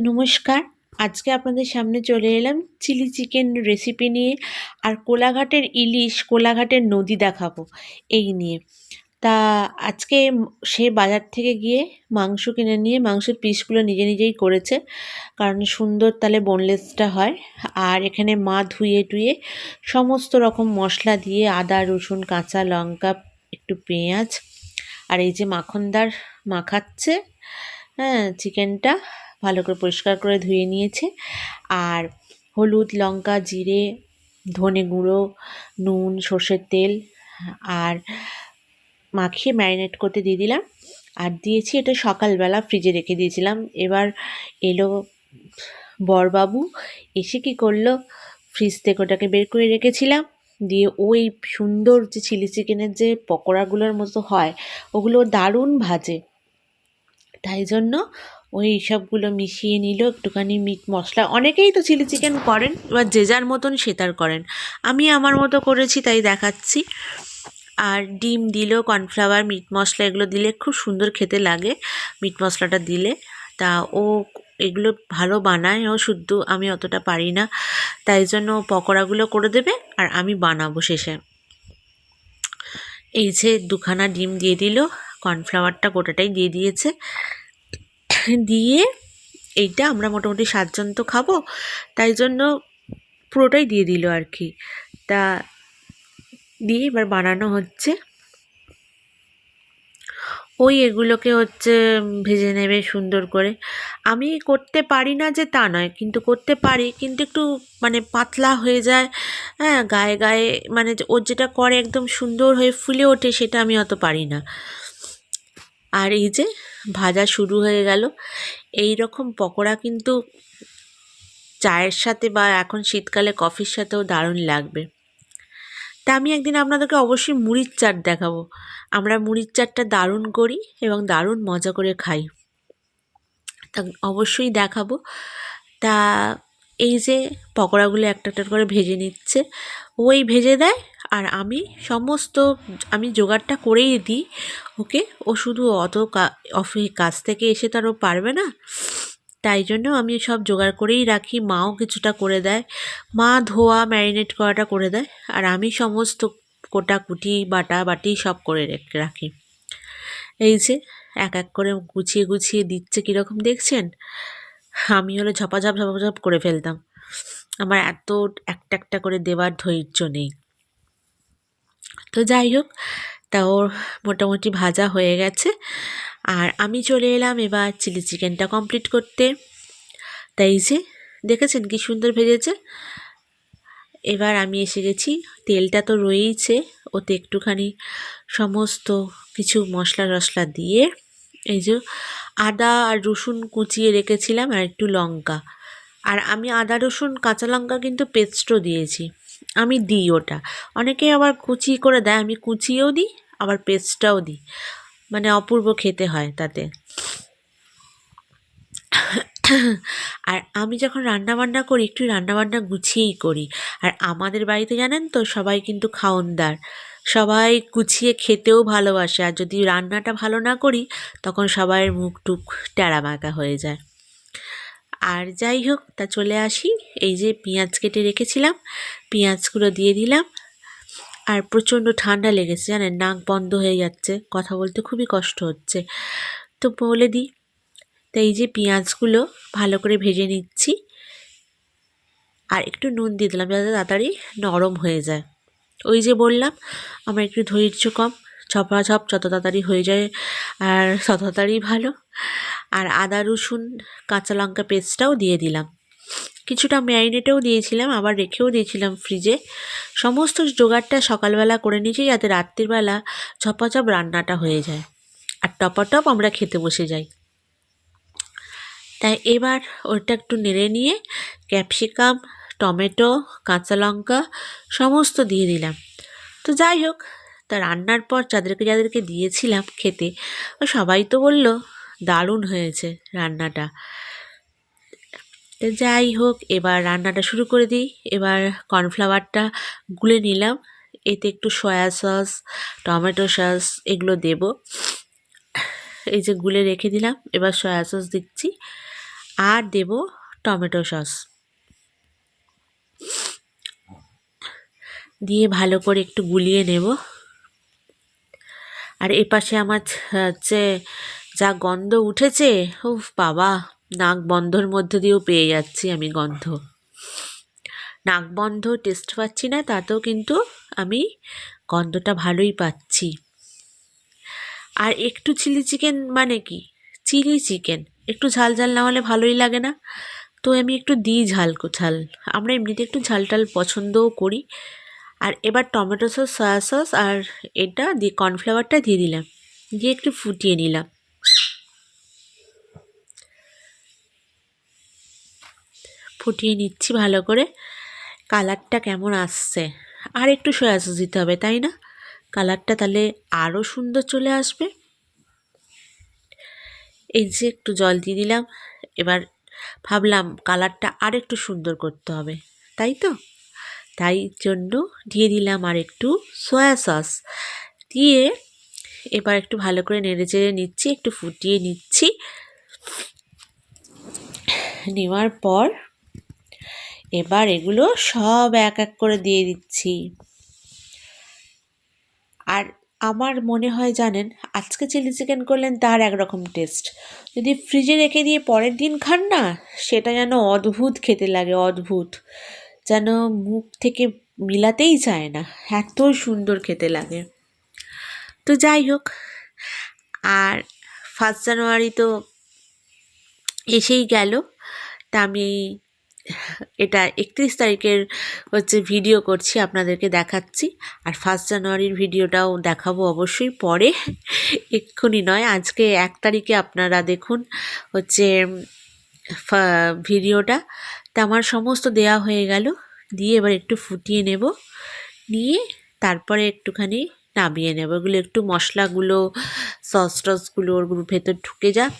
নমস্কার। আজকে আপনাদের সামনে চলে এলাম চিলি চিকেন রেসিপি নিয়ে আর কোলাঘাটের ইলিশ, কোলাঘাটের নদী দেখাবো, এই নিয়ে। তা আজকে সে বাজার থেকে গিয়ে মাংস কিনে নিয়ে, মাংসের পিসগুলো নিজে নিজেই করেছে, কারণ সুন্দর তাহলে বোনলেসটা হয়। আর এখানে মা ধুয়ে টুয়ে সমস্ত রকম মশলা দিয়ে আদা, রসুন, কাঁচা লঙ্কা, একটু পেঁয়াজ, আর এই যে মাখনদার মাখাচ্ছে হ্যাঁ চিকেনটা ভালো করে পরিষ্কার করে ধুয়ে নিয়েছে। আর হলুদ, লঙ্কা, জিরে, ধনে গুঁড়ো, নুন, সর্ষের তেল আর মাখিয়ে ম্যারিনেট করতে দিয়ে দিলাম। আর দিয়েছি এটা সকালবেলা ফ্রিজে রেখে দিয়েছিলাম। এবার এলো বরবাবু, এসে কি করল? ফ্রিজ থেকে ওটাকে বের করে রেখেছিলাম। দিয়ে ওই সুন্দর যে চিলি চিকেনের যে পকোড়াগুলোর মতো হয়, ওগুলো দারুণ ভাজে। তাই জন্য ওই সবগুলো মিশিয়ে নিল, একটুখানি মিট মশলা। অনেকেই তো চিলি চিকেন করেন এবার যে যার মতন সে তার করেন। আমি আমার মতো করেছি, তাই দেখাচ্ছি। আর ডিম দিল কর্নফ্লাওয়ার মিট মশলা এগুলো দিলে খুব সুন্দর খেতে লাগে মিট মশলাটা দিলে। তা ও এগুলো ভালো বানায়, ও শুদ্ধ, আমি অতটা পারি না। তাই জন্য পকোড়াগুলো করে দেবে, আর আমি বানাবো শেষে। এই যে দুখানা ডিম দিয়ে দিল কর্নফ্লাওয়ারটা গোটাটাই দিয়ে দিয়েছে। দিয়ে এইটা আমরা মোটামুটি সাতজন তো খাব, তাই জন্য পুরোটাই দিয়ে দিল আর কি। তা দিয়ে এবার বানানো হচ্ছে। ওই এগুলোকে হচ্ছে ভেজে নেবে সুন্দর করে। আমি করতে পারি না যে তা নয়, কিন্তু করতে পারি, কিন্তু একটু মানে পাতলা হয়ে যায় হ্যাঁ গায়ে গায়ে মানে ওর যেটা করে একদম সুন্দর হয়ে ফুলে ওঠে সেটা আমি অত পারি না। আর এই যে ভাজা শুরু হয়ে গেল। এই রকম পকোড়া কিন্তু চায়ের সাথে বা এখন শীতকালে কফির সাথেও দারুণ লাগবে। তা আমি একদিন আপনাদেরকে অবশ্যই মুড়ির চাট দেখাবো। আমরা মুড়ির চাটটা দারুণ করি এবং দারুণ মজা করে খাই। তা অবশ্যই দেখাবো। তা এই যে পকোড়াগুলো একটা একটা করে ভেজে নিচ্ছে। ওই ভেজে দেয় আর আমি সমস্ত, আমি জোগাড়টা করেই দিই, ওকে? ও শুধু অত অফি, কাজ থেকে এসে তো আর ও পারবে না। তাই জন্য আমি সব জোগাড় করেই রাখি, মাও কিছুটা করে দেয়। মা ধোয়া, ম্যারিনেট করাটা করে দেয়। আর আমি সমস্ত কোটা কুটি, বাটা বাটি সব করে রেখে রাখি। এই যে, এক এক করে গুছিয়ে গুছিয়ে দিচ্ছে কীরকম দেখছেন? আমি হলে ঝপাঝপ ঝপাঝপ করে ফেলতাম। আমার এত, একটা একটা করে দেওয়ার ধৈর্য নেই। তো যাই হোক তা ওর মোটামুটি ভাজা হয়ে গেছে। আর আমি চলে এলাম এবার চিলি চিকেনটা কমপ্লিট করতে। তাই যে, দেখেছেন কি সুন্দর ভেজেছে? এবার আমি এসে গেছি, তেলটা তো রয়েইছে, ওতে একটুখানি সমস্ত কিছু মশলা টশলা দিয়ে, এই যে আদা আর রসুন কুচিয়ে রেখেছিলাম আর একটু লঙ্কা। আর আমি আদা, রসুন, কাঁচা লঙ্কা কিন্তু পেস্টও দিয়েছি। আমি দিই ওটা। অনেকে আবার কুচি করে দেয়, আমি কুচিয়েও দিই, আবার পেস্টটাও দিই। মানে অপূর্ব খেতে হয় তাতে। আর আমি যখন রান্না বান্না করি, একটু রান্না বান্না গুছিয়েই করি। আর আমাদের বাড়িতে জানেন তো, সবাই কিন্তু খাওনদার। সবাই গুছিয়ে খেতেও ভালোবাসে। আর যদি রান্নাটা ভালো না করি, তখন সবাইয়ের মুখ টুক টেরা মাকা হয়ে যায়। আর যাই হোক, তা চলে আসি। এই যে পেঁয়াজ কেটে রেখেছিলাম, পেঁয়াজগুলো দিয়ে দিলাম। আর প্রচণ্ড ঠান্ডা লেগেছে, জানেন, নাক বন্ধ হয়ে যাচ্ছে। কথা বলতে খুবই কষ্ট হচ্ছে। তো বলে দিই, তো এই যে পেঁয়াজগুলো ভালো করে ভেজে নিচ্ছি। আর একটু নুন দিয়ে দিলাম, যাতে তাড়াতাড়ি নরম হয়ে যায়। ওই যে বললাম, আমার একটু ধৈর্য কম, ঝপাঝপ, যত তাড়াতাড়ি হয়ে যায় আর তত তাড়াতাড়ি ভালো। আর আদা, রসুন, কাঁচা লঙ্কা পেস্টটাও দিয়ে দিলাম। কিছুটা ম্যারিনেটেও দিয়েছিলাম, আবার রেখেও দিয়েছিলাম ফ্রিজে। সমস্ত জোগাড়টা সকালবেলা করে নিয়েছি যাতে রাত্রিবেলা ঝপাঝপ রান্নাটা হয়ে যায়। আর টপাটপ আমরা খেতে বসে যাই। তাই এবার ওটা একটু নেড়ে নিয়ে ক্যাপসিকাম, টমেটো, কাঁচা লঙ্কা সমস্ত দিয়ে দিলাম। তো যাই হোক, তা রান্নার পর যাদেরকে যাদেরকে দিয়েছিলাম খেতে সবাই তো বলল দারুণ হয়েছে রান্নাটা। তো যাই হোক, এবার রান্নাটা শুরু করে দিই। এবার কর্নফ্লাওয়ারটা গুলে নিলাম। এতে একটু সয়া সস, টমেটো সস এগুলো দেব। এই যে গুলে রেখে দিলাম, এবার সয়া সস দিচ্ছি। আর দেব টমেটো সস। দিয়ে ভালো করে একটু গুলিয়ে নেব। আর এপাশে আমার হচ্ছে যা গন্ধ উঠেছে, উফ বাবা, নাক বন্ধর মধ্যে দিয়েও পেয়ে যাচ্ছি আমি গন্ধ। নাক বন্ধ টেস্ট পাচ্ছি না, তাতেও কিন্তু আমি গন্ধটা ভালোই পাচ্ছি। আর একটু চিলি চিকেন মানে কি? চিলি চিকেন একটু ঝাল ঝাল না হলে ভালোই লাগে না। তো আমি একটু দিই ঝাল ঝাল। আমরা এমনিতে একটু ঝাল টাল পছন্দও করি। আর এবার টমেটো সস সয়া সস আর এটা দিয়ে কর্নফ্লাওয়ারটা দিয়ে দিলাম। দিয়ে একটু ফুটিয়ে নিলাম। ফুটিয়ে নিচ্ছি ভালো করে। কালারটা কেমন আসছে? আর একটু সয়া সস দিতে হবে, তাই না? কালারটা তাহলে আরও সুন্দর চলে আসবে। এই যে একটু জল দিয়ে দিলাম, এবার ভাবলাম কালারটা আর একটু সুন্দর করতে হবে, তাই তো? তাই জন্য দিয়ে দিলাম আর একটু সয়া সস। দিয়ে এবার একটু ভালো করে নেড়ে চেড়ে নিচ্ছি, একটু ফুটিয়ে নিচ্ছি। নেওয়ার পর এবার এগুলো সব এক এক করে দিয়ে দিচ্ছি। আর আমার মনে হয় জানেন, আজকে চিলি চিকেন করলেন তার একরকম টেস্ট। যদি ফ্রিজে রেখে দিয়ে পরের দিন খান না, সেটা যেন অদ্ভুত খেতে লাগে, অদ্ভুত। যেন মুখ থেকে মিলাতেই চায় না, এত সুন্দর খেতে লাগে। তো যাই হোক, আর ফার্স্ট জানুয়ারি তো এসেই গেল, তা আমি এটা একত্রিশ তারিখের হচ্ছে ভিডিও করছি, আপনাদেরকে দেখাচ্ছি। আর ফার্স্ট জানুয়ারির ভিডিওটাও দেখাবো অবশ্যই, পরে এক্ষুনি নয়, আজকে এক তারিখে আপনারা দেখুন হচ্ছে ভিডিওটা তা আমার সমস্ত দেয়া হয়ে গেল, দিয়ে এবার একটু ফুটিয়ে নেব, নিয়ে তারপরে একটুখানি নামিয়ে নেব। এগুলো একটু মশলাগুলো সস টসগুলো ওর ভেতর ঢুকে যাক,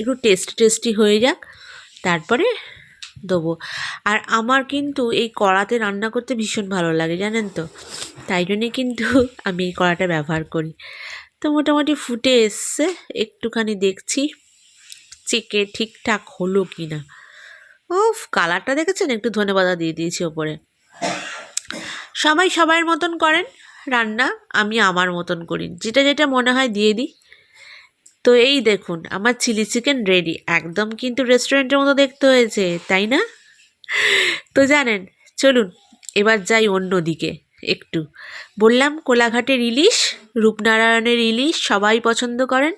একটু টেস্টি টেস্টি হয়ে যাক, তারপরে দেবো। আর আমার কিন্তু এই কড়াতে রান্না করতে ভীষণ ভালো লাগে, জানেন তো? তাই জন্যে কিন্তু আমি এই কড়াটা ব্যবহার করি। তো মোটামুটি ফুটে এসছে, একটুখানি দেখছি চেকে ঠিকঠাক হলো কি না ও কালারটা দেখেছেন? একটু ধনেপাতা দিয়ে দিয়েছি ওপরে। সবাই সবার মতন করেন রান্না, আমি আমার মতন করি। যেটা যেটা মনে হয় দিয়ে দিই। তো এই দেখুন, আমার চিলি চিকেন রেডি একদম কিন্তু রেস্টুরেন্টের মতো দেখতে হয়েছে, তাই না? তো জানেন, চলুন, এবার যাই অন্য দিকে একটু। বললাম, কোলাঘাটের ইলিশ, রূপনারায়ণের ইলিশ সবাই পছন্দ করেন।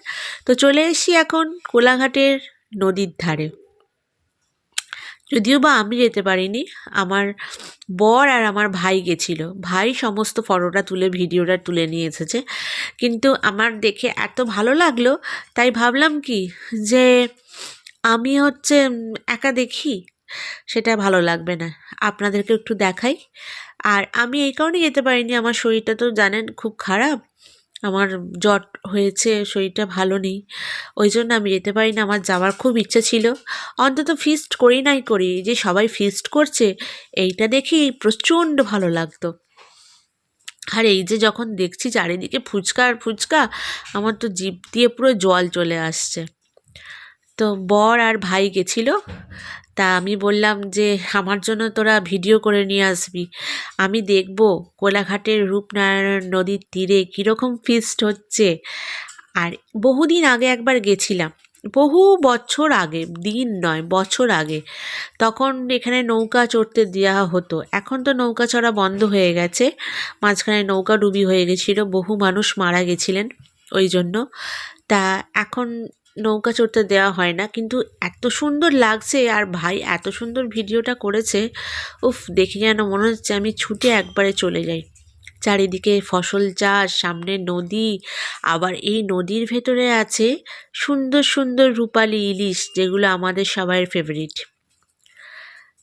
তো চলে এসি এখন কোলাঘাটের নদীর ধারে। যদিও বা আমি যেতে পারিনি, আমার বর আর আমার ভাই গেছিল। ভাই সমস্ত ফটোটা তুলে, ভিডিওটা তুলে নিয়ে এসেছে। কিন্তু আমার দেখে এত ভালো লাগল, তাই ভাবলাম কি যে আমি হচ্ছে একা দেখি, সেটা ভালো লাগবে না। আপনাদেরকে একটু দেখাই। আর আমি এই কারণে যেতে পারিনি, আমার শরীরটা তো জানেন খুব খারাপ। আমার জট হয়েছে, শরীরটা ভালো নেই। ওই জন্য আমি যেতে পারি না, আমার যাওয়ার খুব ইচ্ছে ছিল। অন্তত ফিস্ট করি নাই করি, যে সবাই ফিস্ট করছে, এইটা দেখেই প্রচণ্ড ভালো লাগতো। আর এই যে যখন দেখছি চারিদিকে ফুচকা আর ফুচকা, আমার তো জিপ দিয়ে পুরো জল চলে আসছে। তো বর আর ভাই গেছিল তা আমি বললাম যে, আমার জন্য তোরা ভিডিও করে নিয়ে আসবি। আমি দেখব কোলাঘাটের রূপনারায়ণ নদীর তীরে কীরকম ফিস্ট হচ্ছে। আর বহুদিন আগে একবার গেছিলাম। বহু বছর আগে, দিন নয়, বছর আগে। তখন এখানে নৌকা চড়তে দেওয়া হতো। এখন তো নৌকা চড়া বন্ধ হয়ে গেছে। মাঝখানে নৌকা ডুবি হয়ে গেছিল। বহু মানুষ মারা গেছিলেন ওই জন্য। তা এখন নৌকা চড়তে দেওয়া হয় না। কিন্তু এত সুন্দর লাগছে আর ভাই এত সুন্দর ভিডিওটা করেছে, উফ, দেখে যেন মনে হচ্ছে আমি ছুটে একবারে চলে যাই। চারিদিকে ফসল চাষ, সামনে নদী, আবার এই নদীর ভেতরে আছে সুন্দর সুন্দর রূপালি ইলিশ, যেগুলো আমাদের সবাইয়ের ফেভারিট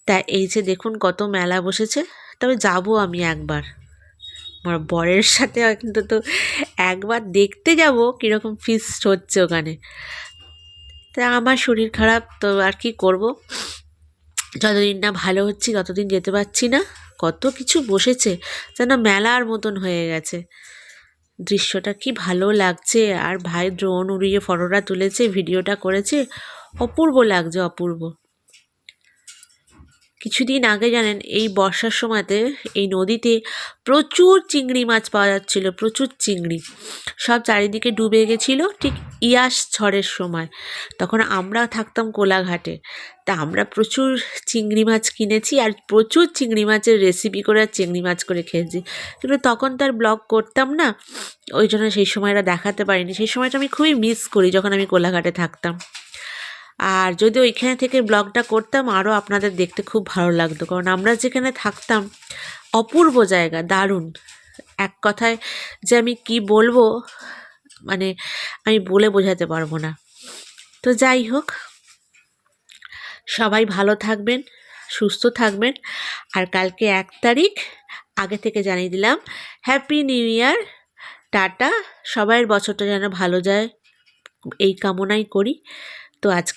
তা এই যে দেখুন কত মেলা বসেছে, তবে যাব আমি একবার। আমার বরের সাথে অন্তত একবার দেখতে যাব কীরকম ফিস্ট হচ্ছে ওখানে। তা আমার শরীর খারাপ, তো আর কি করব? যতদিন না ভালো হচ্ছি, ততদিন যেতে পারছি না। কত কিছু বসেছে, যেন মেলার মতন হয়ে গেছে। দৃশ্যটা কি ভালো লাগছে, আর ভাই ড্রোন উড়িয়ে ফটোটা তুলেছে ভিডিওটা করেছে, অপূর্ব লাগছে, অপূর্ব। কিছুদিন আগে জানেন, এই বর্ষার সময়তে এই নদীতে প্রচুর চিংড়ি মাছ পাওয়া যাচ্ছিল, প্রচুর চিংড়ি। সব চারিদিকে ডুবে গেছিল ঠিক ইয়াস ঝড়ের সময়। তখন আমরা থাকতাম কোলাঘাটে। তা আমরা প্রচুর চিংড়ি মাছ কিনেছি আর প্রচুর চিংড়ি মাছের রেসিপি করে আর চিংড়ি মাছ করে খেয়েছি। কিন্তু তখন তার ব্লগ করতাম না, ওই জন্য সেই সময়টা দেখাতে পারিনি। সেই সময়টা আমি খুবই মিস করি যখন আমি কোলাঘাটে থাকতাম। আর যদি ওইখানে থেকে ব্লগটা করতাম আরও আপনাদের দেখতে খুব ভালো লাগতো। কারণ আমরা যেখানে থাকতাম, অপূর্ব জায়গা, দারুণ। এক কথায় যে আমি কি বলব মানে আমি বলে বোঝাতে পারব না। তো যাই হোক, সবাই ভালো থাকবেন, সুস্থ থাকবেন। আর কালকে এক তারিখ, আগে থেকে জানিয়ে দিলাম হ্যাপি নিউ ইয়ার টাটা। সবাইয়ের বছরটা যেন ভালো যায়, এই কামনাই করি। তো আজকে